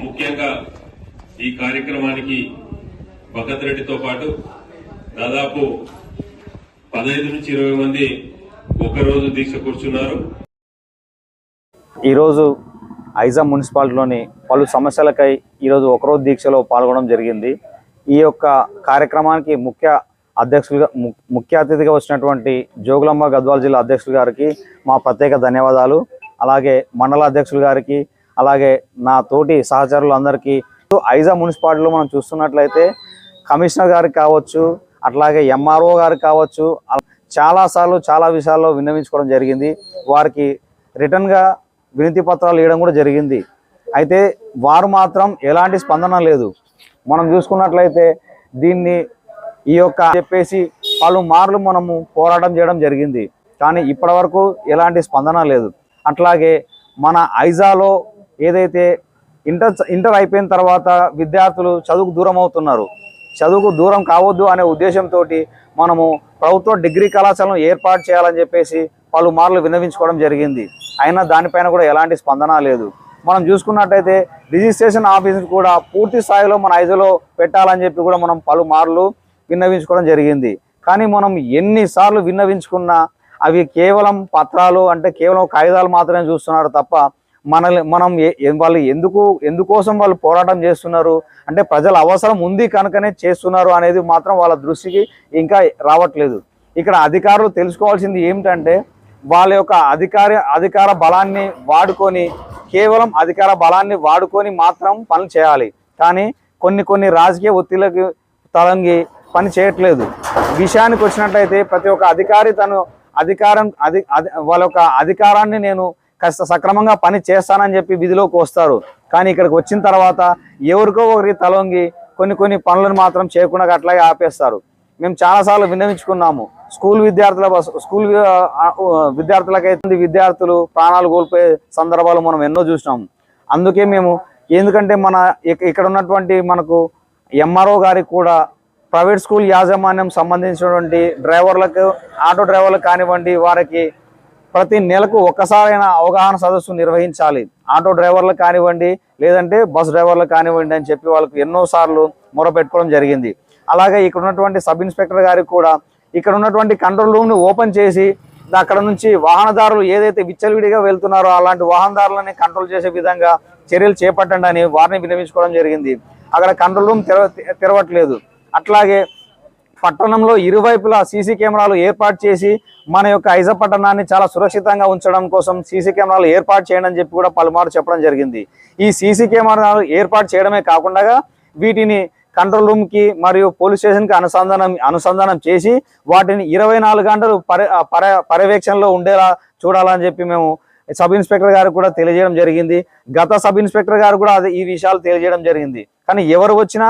ముఖ్యంగా ఈ కార్యక్రమానికి భగత్ రెడ్డితో పాటు దాదాపు పదహైదు నుంచి ఇరవై మంది ఒకరోజు దీక్ష కూర్చున్నారు. ఈరోజు ఐజా మున్సిపాలిటీలోని పలు సమస్యలకై ఈరోజు ఒకరోజు దీక్షలో పాల్గొనడం జరిగింది. ఈ యొక్క కార్యక్రమానికి ముఖ్య అధ్యక్షులుగా ము- ముఖ్య అతిథిగా వచ్చినటువంటి జోగులమ్మ గద్వాల జిల్లా అధ్యక్షులు గారికి మా ప్రత్యేక ధన్యవాదాలు. అలాగే మండల అధ్యక్షులు గారికి అలాగే నా తోటి సహచరులందరికీ. ఐజా మున్సిపాలిటీలో మనం చూస్తున్నట్లయితే కమిషనర్ గారికి కావచ్చు అట్లాగే ఎంఆర్ఓ గారికి కావచ్చు అలా చాలాసార్లు చాలా విషయాల్లో విన్నవించుకోవడం జరిగింది. వారికి రిటర్న్గా వినతి పత్రాలు ఇవ్వడం కూడా జరిగింది. అయితే వారు మాత్రం ఎలాంటి స్పందన లేదు. మనం చూసుకున్నట్లయితే దీన్ని ఈ యొక్క చెప్పేసి పలు మార్లు మనము పోరాటం చేయడం జరిగింది. కానీ ఇప్పటి వరకు ఎలాంటి స్పందన లేదు. అట్లాగే మన ఐజాలో ఏదైతే ఇంటర్ ఇంటర్ అయిపోయిన తర్వాత విద్యార్థులు చదువుకు దూరం అవుతున్నారు. చదువుకు దూరం కావద్దు అనే ఉద్దేశంతో మనము ప్రభుత్వ డిగ్రీ కళాశాలను ఏర్పాటు చేయాలని చెప్పేసి పలుమార్లు విన్నవించుకోవడం జరిగింది. అయినా దానిపైన కూడా ఎలాంటి స్పందన లేదు. మనం చూసుకున్నట్టయితే రిజిస్ట్రేషన్ ఆఫీస్ కూడా పూర్తి స్థాయిలో మన ఐదులో పెట్టాలని చెప్పి కూడా మనం పలుమార్లు విన్నవించుకోవడం జరిగింది. కానీ మనం ఎన్నిసార్లు విన్నవించుకున్నా అవి కేవలం పత్రాలు అంటే కేవలం కాగితాలు మాత్రమే చూస్తున్నారు తప్ప మనల్ని మనం ఏ- వాళ్ళు ఎందుకు ఎందుకోసం వాళ్ళు పోరాటం చేస్తున్నారు? అంటే ప్రజల అవసరం ఉంది కనుకనే చేస్తున్నారు అనేది మాత్రం వాళ్ళ దృష్టికి ఇంకా రావట్లేదు. ఇక్కడ అధికారులు తెలుసుకోవాల్సింది ఏమిటంటే వాళ్ళ యొక్క అధికార అధికార బలాన్ని వాడుకొని కేవలం అధికార బలాన్ని వాడుకొని మాత్రం పనులు చేయాలి. కానీ కొన్ని కొన్ని రాజకీయ ఒత్తిళ్ళకి తలంగి పని చేయట్లేదు. విషయానికి వచ్చినట్లయితే ప్రతి ఒక్క అధికారి తను అధికారం అది వాళ్ళ యొక్క అధికారాన్ని నేను కాస్త సక్రమంగా పని చేస్తానని చెప్పి విధిలోకి వస్తారు. కానీ ఇక్కడికి వచ్చిన తర్వాత ఎవరికో ఒకరికి తలొంగి కొన్ని కొన్ని పనులను మాత్రం చేయకుండా అట్లాగే ఆపేస్తారు. మేము చాలాసార్లు విన్నవించుకున్నాము. స్కూల్ విద్యార్థుల స్కూల్ వి- విద్యార్థులకైతే విద్యార్థులు ప్రాణాలు కోల్పోయే సందర్భాలు మనం ఎన్నో చూసినాము. అందుకే మేము ఎందుకంటే మన ఇక్కడ ఉన్నటువంటి మనకు ఎంఆర్ఓ గారికి కూడా ప్రైవేట్ స్కూల్ యాజమాన్యం సంబంధించినటువంటి డ్రైవర్లకు ఆటో డ్రైవర్లకు కానివ్వండి వారికి ప్రతి నెలకు ఒక్కసారైనా అవగాహన సదస్సు నిర్వహించాలి. ఆటో డ్రైవర్లు కానివ్వండి లేదంటే బస్ డ్రైవర్లు కానివ్వండి అని చెప్పి వాళ్ళకు ఎన్నోసార్లు మొరపెట్టుకోవడం జరిగింది. అలాగే ఇక్కడ ఉన్నటువంటి సబ్ ఇన్స్పెక్టర్ గారికి కూడా ఇక్కడ ఉన్నటువంటి కంట్రోల్ రూమ్ని ఓపెన్ చేసి అక్కడ నుంచి వాహనదారులు ఏదైతే విచ్చలవిడిగా వెళ్తున్నారో అలాంటి వాహనదారులని కంట్రోల్ చేసే విధంగా చర్యలు చేపట్టండి అని వారిని వినిపించుకోవడం జరిగింది. అక్కడ కంట్రోల్ రూమ్ తెరవ తెరవట్లేదు. అట్లాగే పట్టణంలో ఇరువైపులా సీసీ కెమెరాలు ఏర్పాటు చేసి మన యొక్క ఐజ పట్టణాన్ని చాలా సురక్షితంగా ఉంచడం కోసం సీసీ కెమెరాలు ఏర్పాటు చేయడం అని చెప్పి కూడా పలుమారు చెప్పడం జరిగింది. ఈ సీసీ కెమెరాలు ఏర్పాటు చేయడమే కాకుండా వీటిని కంట్రోల్ రూమ్కి మరియు పోలీస్ స్టేషన్కి అనుసంధానం అనుసంధానం చేసి వాటిని ఇరవై నాలుగు గంటలు పర్యవేక్షణలో ఉండేలా చూడాలని చెప్పి మేము సబ్ ఇన్స్పెక్టర్ గారికి కూడా తెలియజేయడం జరిగింది. గత సబ్ ఇన్స్పెక్టర్ గారు కూడా అది ఈ విషయాలు తెలియజేయడం జరిగింది. కానీ ఎవరు వచ్చినా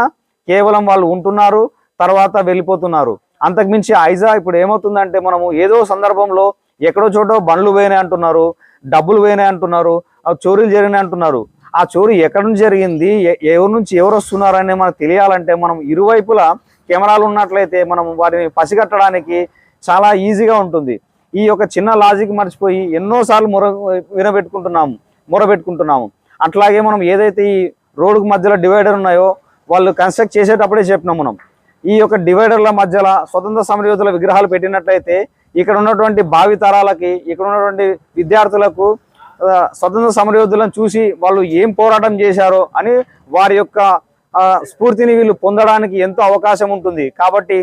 కేవలం వాళ్ళు ఉంటున్నారు. తర్వాత వెళ్ళిపోతున్నారు. అంతకుమించి ఐజా ఇప్పుడు ఏమవుతుందంటే మనము ఏదో సందర్భంలో ఎక్కడో చోటో బండ్లు పోయినాయి అంటున్నారు డబ్బులు పోయినాయి అంటున్నారు ఆ చోరీలు జరిగినాయి అంటున్నారు. ఆ చోరీ ఎక్కడి నుంచి జరిగింది ఎవరి నుంచి ఎవరు వస్తున్నారనే మనకు తెలియాలంటే మనం ఇరువైపులా కెమెరాలు ఉన్నట్లయితే మనం వారిని పసిగట్టడానికి చాలా ఈజీగా ఉంటుంది. ఈ యొక్క చిన్న లాజిక్ మర్చిపోయి ఎన్నోసార్లు మొర వినబెట్టుకుంటున్నాము మొరబెట్టుకుంటున్నాము. అట్లాగే మనం ఏదైతే ఈ రోడ్డుకు మధ్యలో డివైడర్ ఉన్నాయో వాళ్ళు కన్స్ట్రక్ట్ చేసేటప్పుడే చెప్పినాం మనం. ఈ యొక్క డివైడర్ల మధ్యలో స్వతంత్ర సమరయోధుల విగ్రహాలు పెట్టినట్లయితే ఇక్కడ ఉన్నటువంటి భావి తరాలకి ఇక్కడ ఉన్నటువంటి విద్యార్థులకు స్వతంత్ర సమరయోధులను చూసి వాళ్ళు ఏం పోరాటం చేశారో అని వారి యొక్క స్ఫూర్తిని వీళ్ళు పొందడానికి ఎంతో అవకాశం ఉంటుంది. కాబట్టి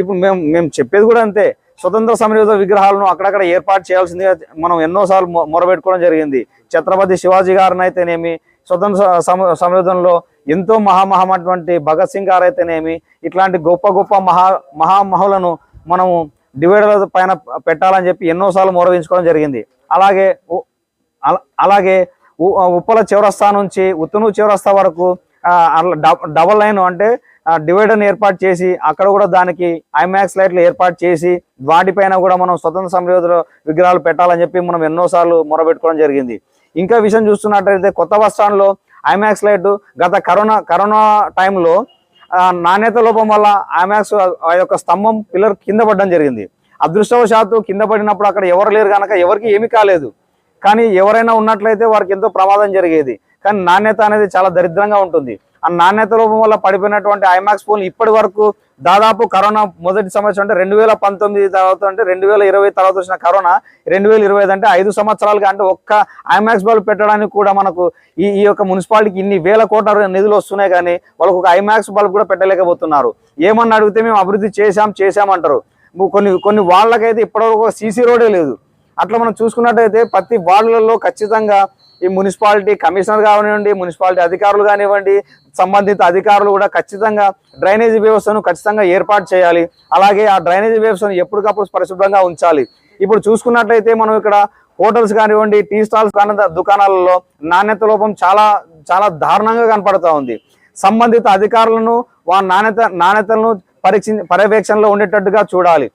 ఇప్పుడు మేము మేము చెప్పేది కూడా అంతే. స్వతంత్ర సమరయోధ విగ్రహాలను అక్కడక్కడ ఏర్పాటు చేయాల్సిందిగా మనం ఎన్నోసార్లు మొరబెట్టుకోవడం జరిగింది. ఛత్రపతి శివాజీ గారిని అయితేనేమి స్వతంత్ర సమ సమరయోధంలో ఎంతో మహామహమైనటువంటి భగత్ సింగ్ గారు అయితేనేమి ఇట్లాంటి గొప్ప గొప్ప మహా మహామహులను మనము డివైడర్ పైన పెట్టాలని చెప్పి ఎన్నోసార్లు మొరవించుకోవడం జరిగింది. అలాగే ఉ- అలాగే ఉ- ఉప్పల చివరస్తా నుంచి ఉత్తును చివరస్తా వరకు ఆ, డబల్ లైన్ అంటే డివైడర్ని ఏర్పాటు చేసి అక్కడ కూడా దానికి ఐమాక్స్ లైట్లు ఏర్పాటు చేసి వాటిపైన కూడా మనం స్వతంత్ర సమరయోధుల విగ్రహాలు పెట్టాలని చెప్పి మనం ఎన్నోసార్లు మొరబెట్టుకోవడం జరిగింది. ఇంకా విషయం చూస్తున్నట్లయితే కొత్త బస్ స్టాండ్లో ఐమాక్స్ లైట్ గత కరోనా కరోనా టైంలో నాణ్యత లోపం వల్ల ఐమాక్స్ ఆ యొక్క స్తంభం పిల్లర్ కింద పడడం జరిగింది. అదృష్టవశాత్తు కింద పడినప్పుడు అక్కడ ఎవరు లేరు కనుక ఎవరికి ఏమీ కాలేదు. కానీ ఎవరైనా ఉన్నట్లయితే వారికి ఎంతో ప్రమాదం జరిగేది. కానీ నాణ్యత అనేది చాలా దరిద్రంగా ఉంటుంది. ఆ నాణ్యత లోపం వల్ల పడిపోయినటువంటి ఐమాక్స్ ఫోన్ ఇప్పటి వరకు దాదాపు కరోనా మొదటి సంవత్సరం అంటే రెండు వేల పంతొమ్మిది తర్వాత అంటే రెండు వేల ఇరవై తర్వాత వచ్చిన కరోనా రెండు వేల ఇరవై అంటే ఐదు సంవత్సరాలుగా అంటే ఒక్క ఐమాక్స్ బల్బ్ పెట్టడానికి కూడా మనకు ఈ ఈ యొక్క మున్సిపాలిటీకి ఇన్ని వేల కోట్ల నిధులు వస్తున్నాయి కానీ వాళ్ళకు ఒక ఐమాక్స్ బల్బ్ కూడా పెట్టలేకపోతున్నారు. ఏమన్నా అడిగితే మేము అభివృద్ధి చేశాం చేశామంటారు కొన్ని కొన్ని వాళ్ళకైతే ఇప్పటివరకు సీసీ రోడే లేదు. అట్లా మనం చూసుకున్నట్టయితే ప్రతి వార్డులలో ఖచ్చితంగా ఈ మున్సిపాలిటీ కమిషనర్ కానివ్వండి మున్సిపాలిటీ అధికారులు కానివ్వండి సంబంధిత అధికారులు కూడా ఖచ్చితంగా డ్రైనేజీ వ్యవస్థను ఖచ్చితంగా ఏర్పాటు చేయాలి. అలాగే ఆ డ్రైనేజీ వ్యవస్థను ఎప్పటికప్పుడు పరిశుభ్రంగా ఉంచాలి. ఇప్పుడు చూసుకున్నట్లయితే మనం ఇక్కడ హోటల్స్ కానివ్వండి టీ స్టాల్స్ కాని దుకాణాలలో నాణ్యత లోపం చాలా చాలా దారుణంగా కనపడుతూ ఉంది. సంబంధిత అధికారులను వారి నాణ్యత నాణ్యతలను పరీక్ష పర్యవేక్షణలో ఉండేటట్టుగా చూడాలి.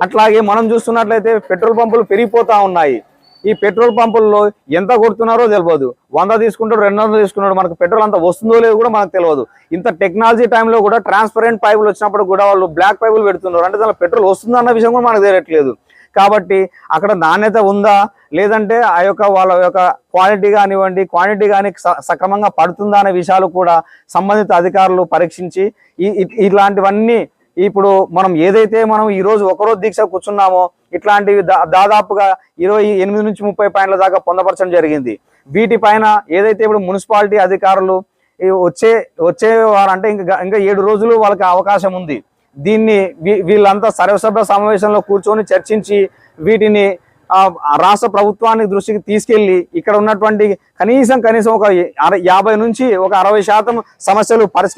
అట్లాగే మనం చూస్తున్నట్లయితే పెట్రోల్ పంపులు పెరిగిపోతూ ఉన్నాయి. ఈ పెట్రోల్ పంపుల్లో ఎంత కొడుతున్నారో తెలియదు వంద తీసుకుంటాడు రెండు వందలు తీసుకున్నాడు మనకు పెట్రోల్ అంత వస్తుందో లేదో కూడా మనకు తెలియదు ఇంత టెక్నాలజీ టైంలో కూడా ట్రాన్స్పరెంట్ పైపులు వచ్చినప్పుడు కూడా వాళ్ళు బ్లాక్ పైపులు పెడుతున్నారు. అంటే దానిలో పెట్రోల్ వస్తుందన్న విషయం కూడా మనకు తెలియట్లేదు. కాబట్టి అక్కడ నాణ్యత ఉందా? లేదంటే ఆ యొక్క వాళ్ళ యొక్క క్వాలిటీ కానివ్వండి క్వాంటిటీ కానీ స- సక్రమంగా పడుతుందా అనే విషయాలు కూడా సంబంధిత అధికారులు పరీక్షించి ఇట్లాంటివన్నీ ఇప్పుడు మనం ఏదైతే మనం ఈరోజు రోజు ఒకరోజు దీక్ష కూర్చున్నామో ఇట్లాంటివి దాదాపుగా ఇరవై ఎనిమిది నుంచి ముప్పై పాయింట్ల దాకా పొందపరచడం జరిగింది. వీటిపైన ఏదైతే ఇప్పుడు మున్సిపాలిటీ అధికారులు వచ్చే వచ్చే వారంటే ఇంకా ఇంకా ఏడు రోజులు వాళ్ళకి అవకాశం ఉంది. దీన్ని వీ- వీళ్ళంతా సర్వసభ్య సమావేశంలో కూర్చొని చర్చించి వీటిని రాష్ట్ర ప్రభుత్వానికి దృష్టికి తీసుకెళ్ళి ఇక్కడ ఉన్నటువంటి కనీసం కనీసం ఒక యాభై నుంచి ఒక అరవై శాతం సమస్యలు పరిష్కరి